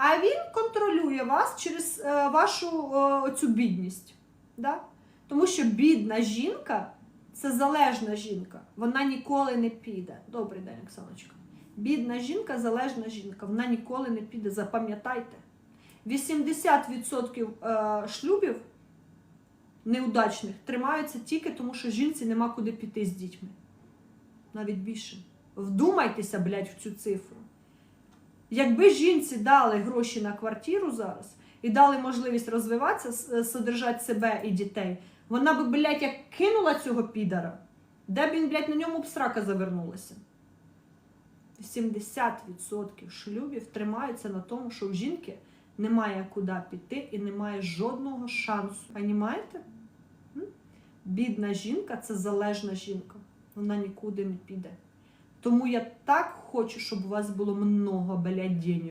А він контролює вас через е, вашу е, цю бідність. Да? Тому що бідна жінка це залежна жінка. Вона ніколи не піде. Добрий день, Оксаночка. Бідна жінка залежна жінка. Вона ніколи не піде. Запам'ятайте. 80% е, шлюбів неудачних тримаються тільки тому, що жінці нема куди піти з дітьми. Навіть більше. Вдумайтеся, блядь, в цю цифру. Якби жінці дали гроші на квартиру зараз і дали можливість розвиватися, содержати себе і дітей, вона би, блядь, як кинула цього підара, де б він, блядь, на ньому б срака завернулася. 70% шлюбів тримаються на тому, що в жінки немає куди піти і немає жодного шансу. Понімаєте? Бідна жінка це залежна жінка. Вона нікуди не піде. Тому я так хочу, щоб у вас було много, блядь, денег.